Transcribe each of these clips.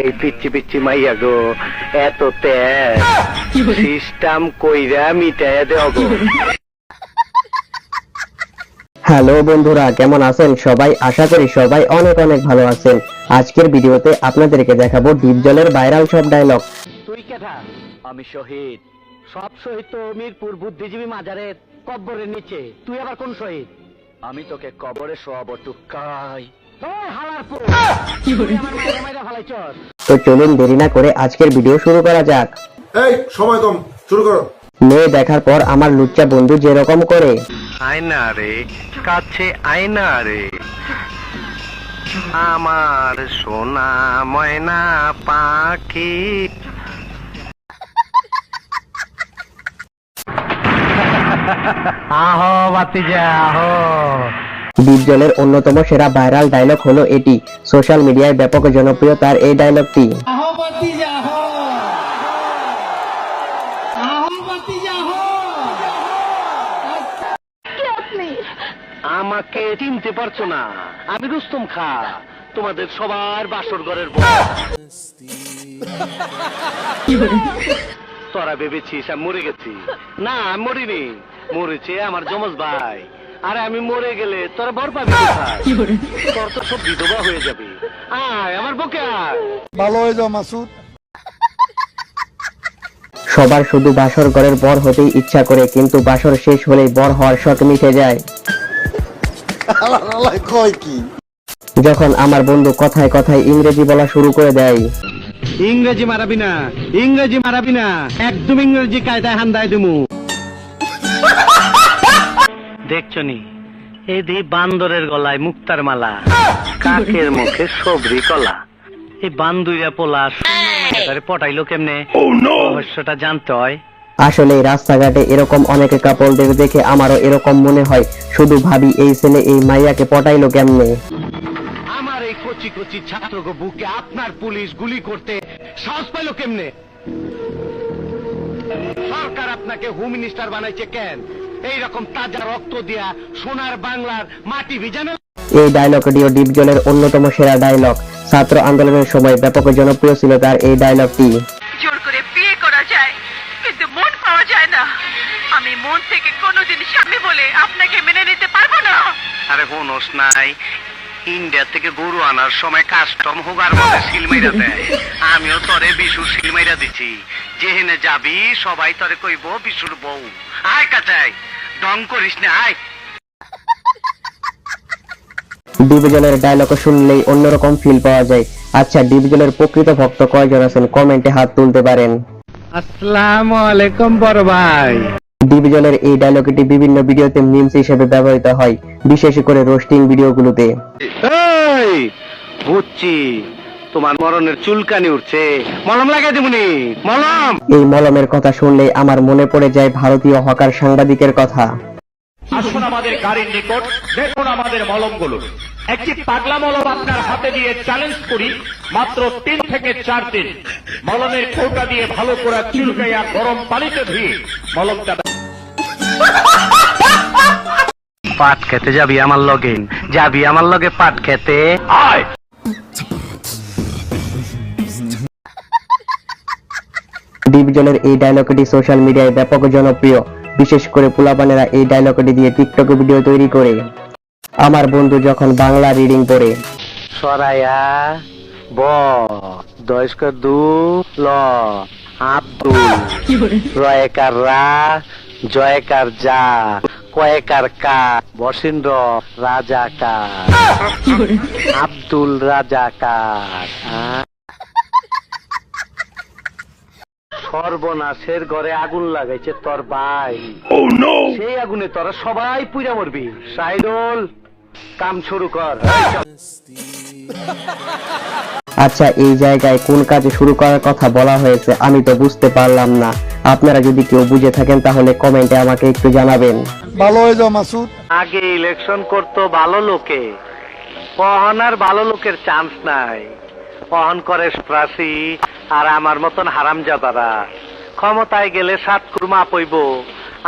এই পিচ্ছি পিচ্ছি মাইয়া গো এত সিস্টেম কইরা মিটাইয়া দেও গো। হ্যালো বন্ধুরা কেমন আছেন সবাই? আশা করি সবাই অনেক অনেক ভালো আছেন। আজকের ভিডিওতে আপনাদেরকে দেখাবো ডিপ জলের ভাইরাল সব ডায়লগ তুই কেঠা আমি শহীদ। সব শহীদ তো মিরপুর বুদ্ধিজীবী মাজারের কব্বরের নিচে। তুই আবার কোন শহীদ? আমি তোকে কবরে শোয়াবো টুকাই তো চলুন দেরি না করে আজকের ভিডিও শুরু করা যাক। এই সময় কম শুরু করো। মেয়ে দেখার পর আমার লুচ্চা বন্ধু যেরকম করে। আয়না রে কাছে আয়না রে। আমার সোনা ময়না পাখি। আহো বাতিজা আহো। ডিপ অন্যতম সেরা ভাইরাল ডায়লগ হলো এটি। সোশ্যাল মিডিয়ায় ব্যাপক জনপ্রিয় তার এই ডায়লগটি আমাকে চিনতে পারছ না। আমি রুস্তম খা তোমাদের সবার বাসর ঘরের বউ। তোরা ভেবেছিস আমি মরে গেছি? না আমি মরিনি। মরেছে আমার যমজ ভাই। আরে আমি মরে গেলে তোরা বর পাবি তোর তো সব বিধবা হয়ে যাবে। আয় আমার বুকে আয়। ভালো হয়ে যাও মাসুদ। সবার শুধু বাসর ঘরের বর হতেই ইচ্ছা করে কিন্তু বাসর শেষ হলেই বর হওয়ার শখ মিটে যায়। কয় কি? যখন আমার বন্ধু কথায় কথায় ইংরেজি বলা শুরু করে দেয়। ইংরেজি মারাবি না ইংরেজি মারাবি না একদম ইংরেজি কায়দায় হান্দায় দিমু। দেখছনি? এদি বান্দরের গলায় মুক্তার মালা। কাকের মুখে সবরি কলা। এই বান্দুইরা পোলা পটাইলো কেমনে? রহস্যটা জানতে হয়। আসলে রাস্তাঘাটে এরকম অনেক কাপলদের দেখে আমারও এরকম মনে হয়। শুধু ভাবি এই ছেলে এই মাইয়াকে পটাইলো কেমনে? আমার এই কচি কচি ছাত্রকে বুকে আপনার পুলিশ গুলি করতে সাহস পাইল কেমনে? সরকার আপনাকে হোম মিনিস্টার বানাইছে কেন? এই রকম তাজা রক্ত দিয়া সোনার বাংলার মাটি ভিজানো এই ডায়লগটিও ডিপ জলের অন্যতম সেরা ডায়লগ ছাত্র আন্দোলনের সময় ব্যাপক জনপ্রিয় ছিল তার এই ডায়লগটি জোর করে বিয়ে করা যায় কিন্তু মন পাওয়া যায় না। আমি মন থেকে কোনোদিন স্বামী বলে আপনাকে মেনে নিতে পারব না। আরে হোনস নাই। ইন্ডিয়া থেকে গরু আনার সময় কাস্টম হোগার মধ্যে সিলমাইরা দেয়। আমিও তরে বিশুর সিলমাইরা দিছি। যেহেনে যাবি সবাই তরে কইব বিশুর বউ। আয় কাচাই। ডং করিস না আয়। ডিপ ডায়লগ শুনলেই অন্যরকম ফিল পাওয়া যায়। আচ্ছা ডিভিজনের প্রকৃত ভক্ত কয়জন আছেন? কমেন্টে হাত তুলতে পারেন। আসসালামু আলাইকুম বড় ভাই। ডিপ জলের এই ডায়লগটি বিভিন্ন ভিডিওতে মিমস হিসেবে ব্যবহৃত হয় বিশেষ করে রোস্টিং ভিডিওগুলোতে এই বুঝছি। তোমার মরণের চুলকানি উঠছে। মলম লাগাই দেবনি মলম! এই মলমের কথা শুনলে আমার মনে পড়ে যায় ভারতীয় হকার সাংবাদিকের কথা। আসুন আমাদের গাড়ির নিকট দেখুন আমাদের মলমগুলো। একটি পাগলা মলম আপনার হাতে দিয়ে চ্যালেঞ্জ করি মাত্র তিন থেকে চার দিন। মলমের কৌটা দিয়ে ভালো করে চুলকাইয়া গরম পানিতে ধুয়ে মলমটা পাট খেতে যাবি আমার লগে। যাবি আমার লগে পাট খেতে। আয়! ডিপ জলের এই ডায়লগটি সোশ্যাল মিডিয়ায় ব্যাপক জনপ্রিয়। বিশেষ করে পুলাপানেরা এই ডায়লগটি দিয়ে টিকটক ভিডিও তৈরি করে। আমার বন্ধু যখন বাংলা রিডিং পড়ে। সরায়া, ব দয়স্ক দু, ল, আব্দুল, রয়কার রা, জয়কার যা কয়েকার কা, বসিন্দ্র রাজাকার, আব্দুল রাজাকার হ্যাঁ? সর্বনাশের ঘরে আগুন লাগাইছে তোর ভাই। সেই আগুনে তোরা সবাই পুইরা মরবি। সাইডল কাম শুরু কর। আচ্ছা এই জায়গায় কোন কাজ শুরু করার কথা বলা হয়েছে আমি তো বুঝতে পারলাম না। আপনারা যদি কেউ বুঝে থাকেন তাহলে কমেন্টে আমাকে একটু জানাবেন। ভালো হয়ে যাও মাসুদ। আগে ইলেকশন করতো ভালো লোকে পহন আর ভালো লোকের চান্স নাই। পহন করে প্রাসী আর আমার মতন হারাম যাবারা ক্ষমতায় গেলে সাত কুরমা পইব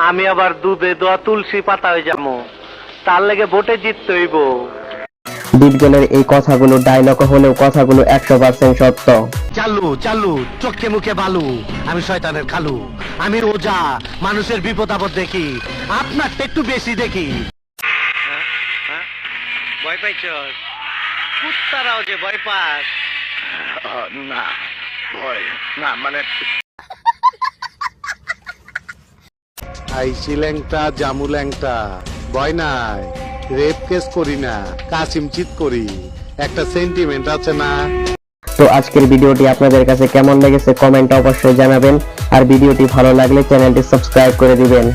আমি আবার দুধে দোয়া তুলসী পাতা হয়ে যাব। তার লেগে ভোটে জিততে হইব। ডিপজলের এই কথাগুলো ডায়লগ হলেও কথাগুলো একশো পার্সেন্ট সত্য। চালু চালু চোখে মুখে বালু। আমি শয়তানের খালু। আমি রোজা মানুষের বিপদ আপদ দেখি। আপনার একটু বেশি দেখি। ভয় পাইছ? কুত্তারাও যে ভয় পাস। না ভয় না মানে আইসি ল্যাংটা জামু ল্যাংটা ভয় নাই রেপ কেস করি না কাসিম চিত করি একটা সেন্টিমেন্ট আছে না? তো আজকের ভিডিওটি আপনাদের কাছে কেমন লেগেছে কমেন্টে অবশ্যই জানাবেন আর ভিডিওটি ভালো লাগলে চ্যানেলটি সাবস্ক্রাইব করে দিবেন।